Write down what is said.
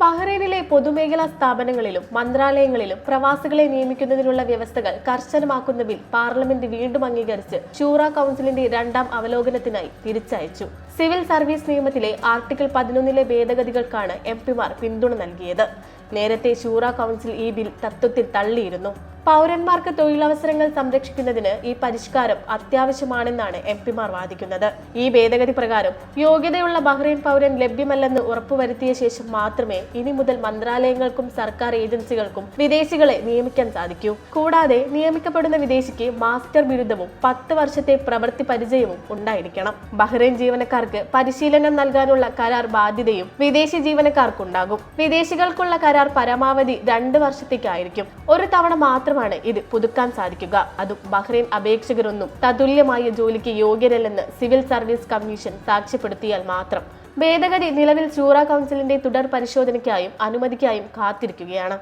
ബഹ്റൈനിലെ പൊതുമേഖലാ സ്ഥാപനങ്ങളിലും മന്ത്രാലയങ്ങളിലും പ്രവാസികളെ നിയമിക്കുന്നതിനുള്ള വ്യവസ്ഥകൾ കർശനമാക്കുന്ന ബിൽ പാർലമെന്റ് വീണ്ടും അംഗീകരിച്ച് ഷൂറ കൗൺസിലിന്റെ രണ്ടാം അവലോകനത്തിനായി തിരിച്ചയച്ചു. സിവിൽ സർവീസ് നിയമത്തിലെ ആർട്ടിക്കിൾ പതിനൊന്നിലെ ഭേദഗതികൾക്കാണ് എം പിമാർ പിന്തുണ നൽകിയത്. നേരത്തെ ഷൂറ കൗൺസിൽ ഈ ബിൽ തത്വത്തിൽ തള്ളിയിരുന്നു. പൗരന്മാർക്ക് തൊഴിലവസരങ്ങൾ സംരക്ഷിക്കുന്നതിന് ഈ പരിഷ്കാരം അത്യാവശ്യമാണെന്നാണ് എം പിമാർ വാദിക്കുന്നത്. ഈ ഭേദഗതി പ്രകാരം യോഗ്യതയുള്ള ബഹ്റൈൻ പൗരൻ ലഭ്യമല്ലെന്ന് ഉറപ്പുവരുത്തിയ ശേഷം മാത്രമേ ഇനി മുതൽ മന്ത്രാലയങ്ങൾക്കും സർക്കാർ ഏജൻസികൾക്കും വിദേശികളെ നിയമിക്കാൻ സാധിക്കൂ. കൂടാതെ നിയമിക്കപ്പെടുന്ന വിദേശിക്ക് മാസ്റ്റർ ബിരുദവും പത്ത് വർഷത്തെ പ്രവൃത്തി പരിചയവും ഉണ്ടായിരിക്കണം. ബഹ്റൈൻ ജീവനക്കാർക്ക് പരിശീലനം നൽകാനുള്ള കരാർ ബാധ്യതയും വിദേശി ജീവനക്കാർക്കുണ്ടാകും. വിദേശികൾക്കുള്ള കരാർ പരമാവധി രണ്ട് വർഷത്തേക്കായിരിക്കും. ഒരു തവണ മാത്രമാണ് ഇത് പുതുക്കാൻ സാധിക്കുക. അതും ബഹ്റൈൻ അപേക്ഷകരൊന്നും തതുല്യമായ ജോലിക്ക് യോഗ്യരല്ലെന്ന് സിവിൽ സർവീസ് കമ്മീഷൻ സാക്ഷ്യപ്പെടുത്തിയാൽ മാത്രം. ഭേദഗതി നിലവിൽ ശൂറ കൗൺസിലിന്റെ തുടർ പരിശോധനയ്ക്കായും അനുമതിക്കായും കാത്തിരിക്കുകയാണ്.